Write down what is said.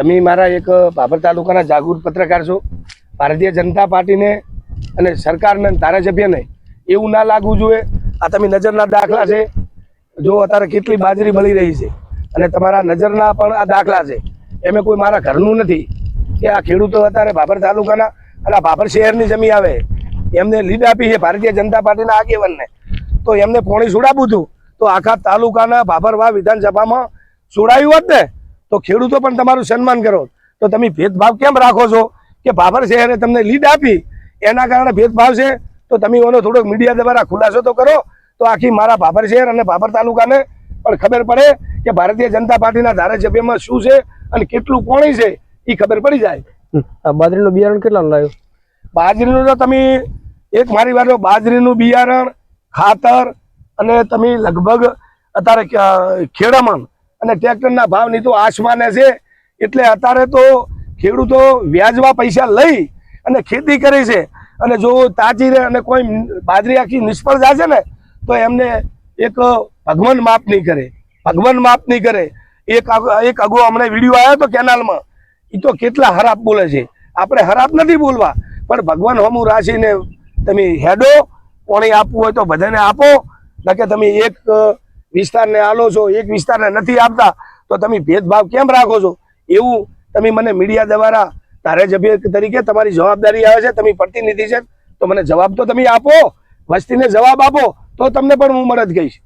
તમે મારા એક બાબર તાલુકાના જાગૃત પત્રકાર છો. ભારતીય જનતા પાર્ટીને અને સરકારને ધારાસભ્યને એવું ના લાગવું જોઈએ. આ તમે નજરના દાખલા છે. જો અત્યારે કેટલી બાજરી મળી રહી છે. અને તમારા નજરના પણ આ દાખલા છે. એમાં કોઈ મારા ઘરનું નથી. કે આ ખેડૂતો અત્યારે બાબર તાલુકાના અને બાબર શહેરની જમીન આવે. એમને લીડ આપી છે ભારતીય જનતા પાર્ટીના આગેવાનને. તો એમને પોણી છોડાવવું હતું. તો આખા તાલુકાના બાબરવા વિધાનસભામાં છોડાયું હોત ને તો ખેડૂતો પણ તમારું સન્માન કરો. તો તમે ભેદભાવ કેમ રાખો છો? કે ભાભર શહેરે તમને લીડ આપી એના કારણે ભેદભાવ છે? તો તમે એનો થોડોક મીડિયા દ્વારા ખુલાસો તો કરો. તો આખી મારા ભાભર શહેર અને ભાભર તાલુકાને પણ ખબર પડે કે ભારતીય જનતા પાર્ટીના ધારાસભ્યમાં શું છે અને કેટલું કોણી છે એ ખબર પડી જાય. આ બાજરીનું બિયારણ કેટલાનું લાવ્યું બાજરીનું તો તમે એક મારી વાત બાજરીનું બિયારણ ખાતર અને તમે લગભગ અત્યારે ખેડામાં ખેડામણ અને ટ્રેક્ટરના ભાવની તો આસમાને છે. એટલે અત્યારે તો ખેડૂતો વ્યાજવા પૈસા લઈ અને ખેતી કરી છે. અને જો તાજી રહે અને કોઈ બાજરી આખી નિષ્ફળ જશે ને, તો એમને એક ભગવાન માફ નહીં કરે. ભગવાન માફ નહીં કરે. એક એક અગો હમણાં વીડિયો આવ્યો તો કેનાલમાં. એ તો કેટલા હરાપ બોલે છે. આપણે હરાપ નથી બોલવા. પણ ભગવાન હમું રાશીને તમે હેડો, પાણી આપવું હોય તો બધાને આપો. નકે તમે એક વિસ્તારને આલો છો, એક વિસ્તારને નથી આપતા, તો તમે ભેદભાવ કેમ રાખો છો? એવું તમે મને મીડિયા દ્વારા ધારાસભ્ય તરીકે તમારી જવાબદારી આવે છે, તમે પ્રતિનિધિ છે, તો મને જવાબ તો તમે આપો, વસ્તીને જવાબ આપો, તો તમને પણ હું મદદ કહીશ